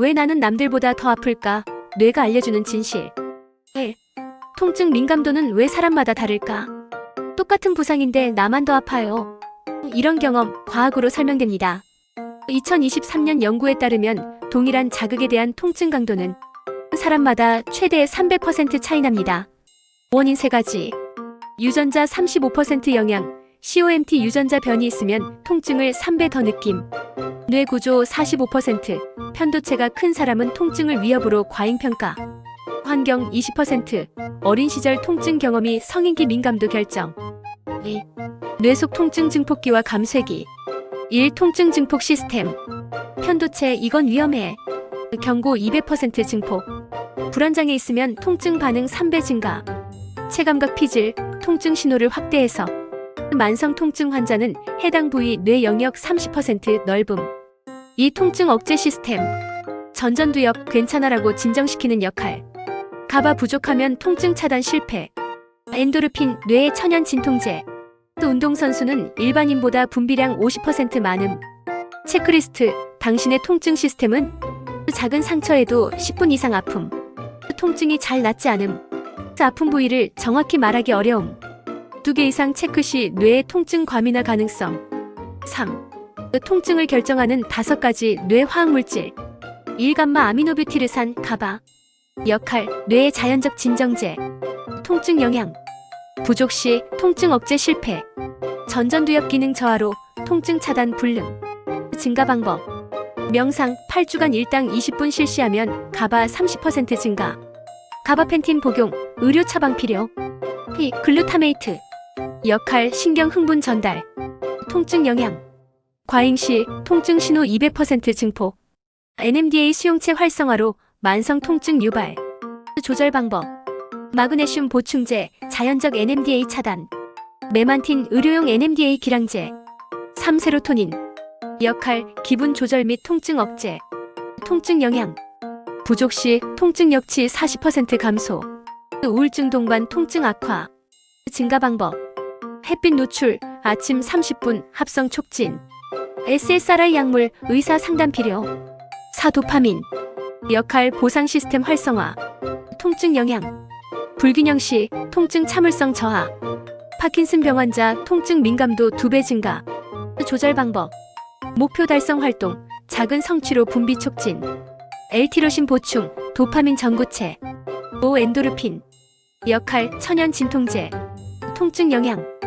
왜 나는 남들보다 더 아플까? 뇌가 알려주는 진실. 1. 통증 민감도는 왜 사람마다 다를까? 똑같은 부상인데 나만 더 아파요. 이런 경험 과학으로 설명됩니다. 2023년 연구에 따르면 동일한 자극에 대한 통증 강도는 사람마다 최대 300% 차이 납니다. 원인 세 가지. 유전자 35% 영향, COMT 유전자 변이 있으면 통증을 3배 더 느낌. 뇌 구조 45%, 편도체가 큰 사람은 통증을 위협으로 과잉평가. 환경 20%, 어린 시절 통증 경험이 성인기 민감도 결정. 2. 뇌속 통증 증폭기와 감쇄기. 1. 통증 증폭 시스템. 편도체 이건 위험해. 경고 200% 증폭. 불안장애 있으면 통증 반응 3배 증가. 체감각 피질, 통증 신호를 확대해서 만성 통증 환자는 해당 부위 뇌 영역 30% 넓음. 이 통증 억제 시스템. 전전두엽 괜찮아라고 진정시키는 역할. 가바 부족하면 통증 차단 실패. 엔도르핀 뇌의 천연 진통제. 또 운동선수는 일반인보다 분비량 50% 많음. 체크리스트 당신의 통증 시스템은 작은 상처에도 10분 이상 아픔. 통증이 잘 낫지 않음. 아픈 부위를 정확히 말하기 어려움. 두 개 이상 체크 시 뇌의 통증 과민화 가능성. 3. 통증을 결정하는 다섯 가지 뇌 화학 물질. 1감마 아미노뷰티르산 가바. 역할 뇌의 자연적 진정제. 통증 영향. 부족 시 통증 억제 실패. 전전두엽 기능 저하로 통증 차단 불능. 증가 방법. 명상 8주간 일당 20분 실시하면 가바 30% 증가. 가바펜틴 복용, 의료 처방 필요. 피 글루타메이트. 역할 신경 흥분 전달. 통증 영향. 과잉 시 통증 신호 200% 증폭. NMDA 수용체 활성화로 만성 통증 유발. 조절 방법. 마그네슘 보충제, 자연적 NMDA 차단. 메만틴 의료용 NMDA 기량제. 3. 세로토닌. 역할 기분 조절 및 통증 억제. 통증 영향. 부족 시 통증 역치 40% 감소. 우울증 동반 통증 악화. 증가 방법. 햇빛 노출, 아침 30분 합성 촉진. SSRI 약물 의사 상담 필요. 4. 도파민. 역할 보상 시스템 활성화. 통증 영향. 불균형 시 통증 참을성 저하. 파킨슨 병 환자 통증 민감도 2배 증가. 조절 방법. 목표 달성 활동, 작은 성취로 분비 촉진. 엘티로신 보충, 도파민 전구체. 오 엔도르핀. 역할 천연 진통제. 통증 영향.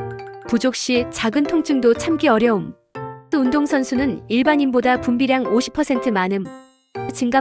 부족 시 작은 통증도 참기 어려움. 운동선수는 일반인보다 분비량 50% 많음. 증가